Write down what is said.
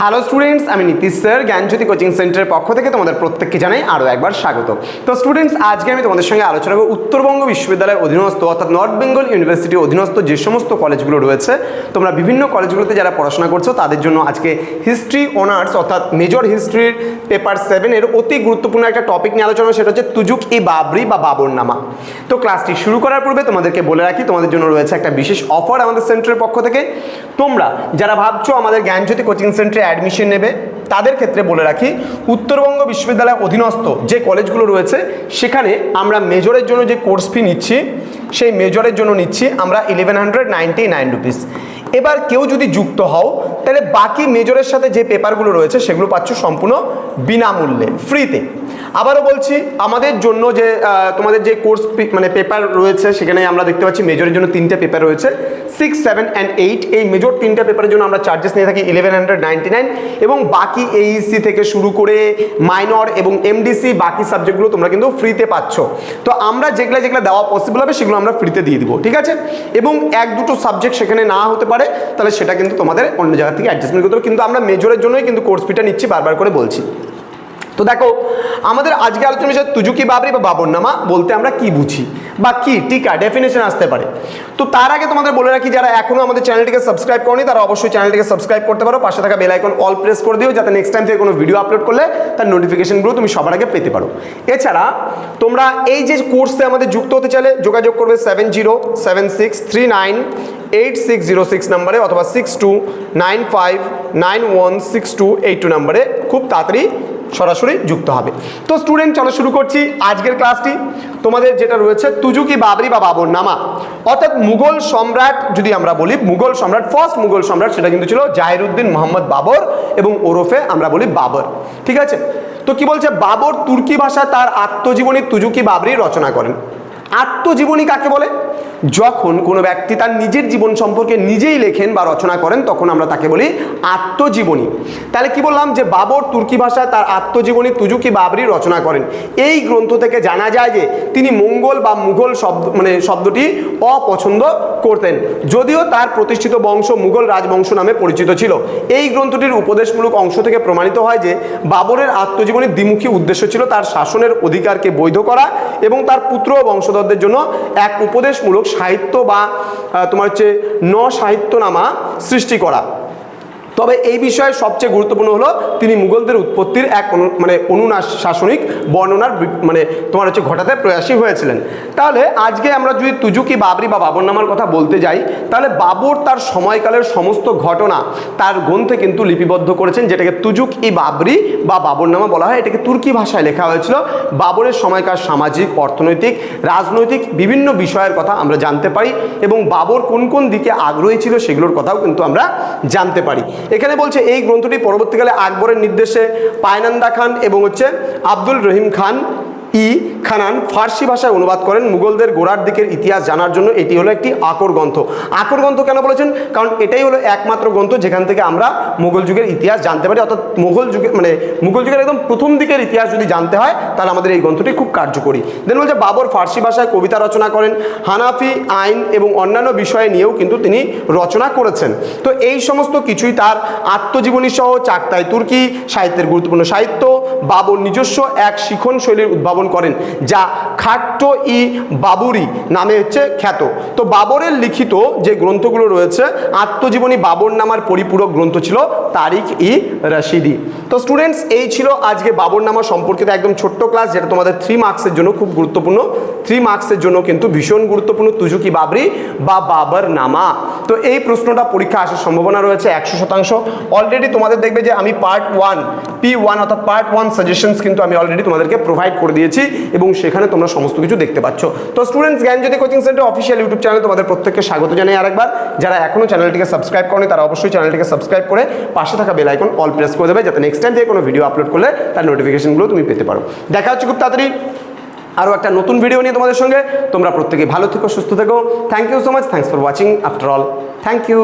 Hello students আমি Nitish sir, জ্ঞানজ্যোতি coaching সেন্টারের পক্ষ থেকে তোমাদের প্রত্যেককে জানাই আরও একবার স্বাগত। তো স্টুডেন্টস আজকে আমি তোমাদের সঙ্গে আলোচনা করব উত্তরবঙ্গ বিশ্ববিদ্যালয়ের অধীনস্থ, অর্থাৎ নর্থ বেঙ্গল ইউনিভার্সিটির অধীনস্থ যে সমস্ত কলেজগুলো রয়েছে, তোমরা বিভিন্ন কলেজগুলোতে যারা পড়াশোনা করছ, তাদের জন্য আজকে হিস্ট্রি অনার্স অর্থাৎ মেজর হিস্ট্রির পেপার সেভেনের অতি গুরুত্বপূর্ণ একটা টপিক নিয়ে আলোচনা, সেটা হচ্ছে তুজুক ই বাবরি বা বাবরনামা। তো ক্লাসটি শুরু করার পূর্বে তোমাদেরকে বলে রাখি, তোমাদের জন্য রয়েছে একটা বিশেষ অফার আমাদের সেন্টারের পক্ষ থেকে। তোমরা, যারা ভাবছ আমাদের জ্ঞানজ্যোতি কোচিং সেন্টারে অ্যাডমিশন নেবে, তাদের ক্ষেত্রে বলে রাখি, উত্তরবঙ্গ বিশ্ববিদ্যালয় অধীনস্থ যে কলেজগুলো রয়েছে, সেখানে আমরা মেজরের জন্য যে কোর্স ফি নিচ্ছি, সেই মেজরের জন্য নিচ্ছি আমরা eleven hundred ninety nine rupees এবার কেউ যদি যুক্ত হও, তাহলে বাকি মেজরের সাথে যে পেপারগুলো রয়েছে, সেগুলো পাচ্ছ সম্পূর্ণ বিনামূল্যে ফ্রিতে আবারও বলছি, আমাদের জন্য যে তোমাদের যে কোর্স মানে পেপার রয়েছে, সেখানে আমরা দেখতে পাচ্ছি মেজরের জন্য তিনটে পেপার রয়েছে। সিক্স সেভেন অ্যান্ড এইট এই মেজর তিনটে পেপারের জন্য আমরা চার্জেস নিয়ে থাকি ইলেভেন হান্ড্রেড নাইনটি নাইন এবং বাকি এইসি থেকে শুরু করে মাইনর এবং এমডিসি বাকি সাবজেক্টগুলো তোমরা কিন্তু ফ্রিতে পাচ্ছ। তো আমরা যেগুলো যেগুলো দেওয়া পসিবল হবে, সেগুলো আমরা ফ্রিতে দিয়ে দিব, ঠিক আছে? এবং এক, দুটো সাবজেক্ট সেখানে না হতে পারে, তাহলে সেটা কিন্তু তোমাদের অন্য জায়গা থেকে অ্যাডজাস্টমেন্ট করতে হবে। কিন্তু আমরা মেজরের জন্যই কিন্তু কোর্স ফিটা নিচ্ছি, বারবার করে বলছি। তো দেখো, আমাদের আজকে আলোচনা বিষয় তুজুকি বাবরি বা বাবরনামা বলতে আমরা কি বুঝি বা কি টিকা ডেফিনেশন আসতে পারে। তো তার আগে তোমাদের বলে রাখি, যারা এখনও আমাদের চ্যানেলটিকে সাবস্ক্রাইব করনি, তারা অবশ্যই চ্যানেলটিকে সাবস্ক্রাইব করতে পারো, পাশে থাকা বেল আইকন অল প্রেস করে দিও, যাতে নেক্সট টাইম থেকে কোনো ভিডিও আপলোড করলে তার নোটিফিকেশনগুলো তুমি সবার আগে পেতে পারো। এছাড়া, তোমরা এই যে কোর্সে আমাদের যুক্ত হতে চাইলে যোগাযোগ করবে seven zero seven six three nine eight six zero six নাম্বারে অথবা six two nine five nine one six two eight two নাম্বারে খুব তাড়াতাড়ি সরাসরি যুক্ত হবে। তো স্টুডেন্ট চলো শুরু করছি আজকের ক্লাসটি তোমাদের যেটা রয়েছে, তুজুকি, বাবরি বা বাবর নামা অর্থাৎ মুঘল সম্রাট, যদি আমরা বলি, মুঘল সম্রাট ফার্স্ট মুঘল সম্রাট সেটা কিন্তু ছিল জাহিরুদ্দিন মোহাম্মদ বাবর এবং ওরফে আমরা বলি বাবর। ঠিক আছে? তো কি বলছে? বাবর তুর্কি ভাষা তার আত্মজীবনী তুজুকি, বাবরি রচনা করেন। আত্মজীবনী কাকে বলে? যখন কোনো ব্যক্তি তার নিজের জীবন সম্পর্কে নিজেই লেখেন বা রচনা করেন, তখন আমরা তাকে বলি আত্মজীবনী। তাহলে কি বললাম যে বাবর তুর্কি ভাষায় তার আত্মজীবনী তুজুকি বাবরি রচনা করেন। এই গ্রন্থ থেকে জানা যায় যে তিনি মঙ্গল বা মুঘল শব্দ মানে শব্দটি অপছন্দ করতেন। যদিও তার প্রতিষ্ঠিত বংশ মুঘল রাজবংশ নামে পরিচিত ছিল। এই গ্রন্থটির উপদেশমূলক অংশ থেকে প্রমাণিত হয় যে বাবরের আত্মজীবনীর দ্বিমুখী উদ্দেশ্য ছিল তার শাসনের অধিকারকে বৈধ করা এবং তার পুত্র ও বংশধরদের জন্য এক উপদেশমূলক সাহিত্য বা তোমার হচ্ছে ন সাহিত্যনামা সৃষ্টি করা। তবে এই বিষয়ে সবচেয়ে গুরুত্বপূর্ণ হলো তিনি মুঘলদের উৎপত্তির এক মানে অনুশাসনিক বর্ণনার মানে তোমার হচ্ছে ঘটাতে প্রয়াসী হয়েছিলেন। তাহলে আজকে আমরা যদি তুজুকি, বাবরি বা বাবরনামার কথা বলতে যাই, তাহলে বাবর তার সময়কালের সমস্ত ঘটনা তার গ্রন্থে কিন্তু লিপিবদ্ধ করেছেন, যেটাকে তুজুক ই বাবরি বা বাবরনামা বলা হয়। এটাকে তুর্কি ভাষায় লেখা হয়েছিল। বাবরের সময়কার সামাজিক, অর্থনৈতিক, রাজনৈতিক বিভিন্ন বিষয়ের কথা আমরা জানতে পারি এবং বাবর কোন কোন দিকে আগ্রহী ছিল সেগুলোর কথাও কিন্তু আমরা জানতে পারি। এখানে বলছে এই গ্রন্থটি পরবর্তীকালে আকবরের নির্দেশে পায়নান্দা খান এবং হচ্ছে আব্দুল রহিম খান ই খানান ফার্সি ভাষায় অনুবাদ করেন। মুঘলদের গোড়ার দিকের ইতিহাস জানার জন্য এটি হলো একটি আকর গ্রন্থ। আকর গ্রন্থ কেন বলেছেন? কারণ এটাই হলো একমাত্র গ্রন্থ যেখান থেকে আমরা মুঘল যুগের ইতিহাস জানতে পারি। অর্থাৎ মুঘল যুগের মানে মুঘল যুগের একদম প্রথম দিকের ইতিহাস যদি জানতে হয়, তাহলে আমাদের এই গ্রন্থটি খুব কার্যকরী। দেন বলছে, বাবর ফার্সি ভাষায় কবিতা রচনা করেন। হানাফি আইন এবং অন্যান্য বিষয় নিয়েও কিন্তু তিনি রচনা করেছেন। তো এই সমস্ত কিছুই তার আত্মজীবনী সহ চাকতাই তুর্কি, সাহিত্যের গুরুত্বপূর্ণ সাহিত্য, বাবর নিজস্ব এক শিখন শৈলীর উদ্ভাবন করেন, যা খাট্ট ই বাবুরি নামে হচ্ছে খ্যাত। তো বাবরের লিখিত যে গ্রন্থগুলো রয়েছে, আত্মজীবনী বাবর নামার পরিপূরক গ্রন্থ ছিল তারিখ ই রশিদি। তো স্টুডেন্টস এই ছিল আজকে বাবর নামা সম্পর্কিত একদম ছোট্ট ক্লাস যেটা তোমাদের থ্রি মার্কসের জন্য খুব গুরুত্বপূর্ণ। থ্রি মার্কসের জন্য কিন্তু ভীষণ গুরুত্বপূর্ণ, তুজুকি বাবরি বা বাবর নামা। তো এই প্রশ্নটা পরীক্ষা আসার সম্ভাবনা রয়েছে একশো শতাংশ। অলরেডি তোমাদের দেখবে যে আমি পার্ট ওয়ান পি ওয়ান অর্থাৎ পার্ট ওয়ান সাজেশনস কিন্তু আমি অলরেডি তোমাদেরকে প্রোভাইড করে দিয়েছি। এবং সেখানে তোমরা সমস্ত কিছু দেখতে পাচ্ছ। তো students Gyanjyoti coaching centre official YouTube চ্যানেলে তোমাদের প্রত্যেককে স্বাগত জানাই আরেকবার। যারা এখনও চ্যানেলটিকে সাবস্ক্রাইব করেনি, তারা অবশ্যই চ্যানেলটিকে সাবস্ক্রাইব করে পাশে থাকা বেল আইকন অল প্রেস করে দেবে, যাতে নেক্সট টাইম থেকে কোনো ভিডিও আপলোড করলে তার নোটিফিকেশনগুলো তুমি পেতে পারো। দেখা হচ্ছে খুব তাড়াতাড়ি আরও একটা নতুন ভিডিও নিয়ে তোমাদের সঙ্গে। তোমরা প্রত্যেকে ভালো থেকো, সুস্থ থেকো। Thank you so much thanks for watching after all thank you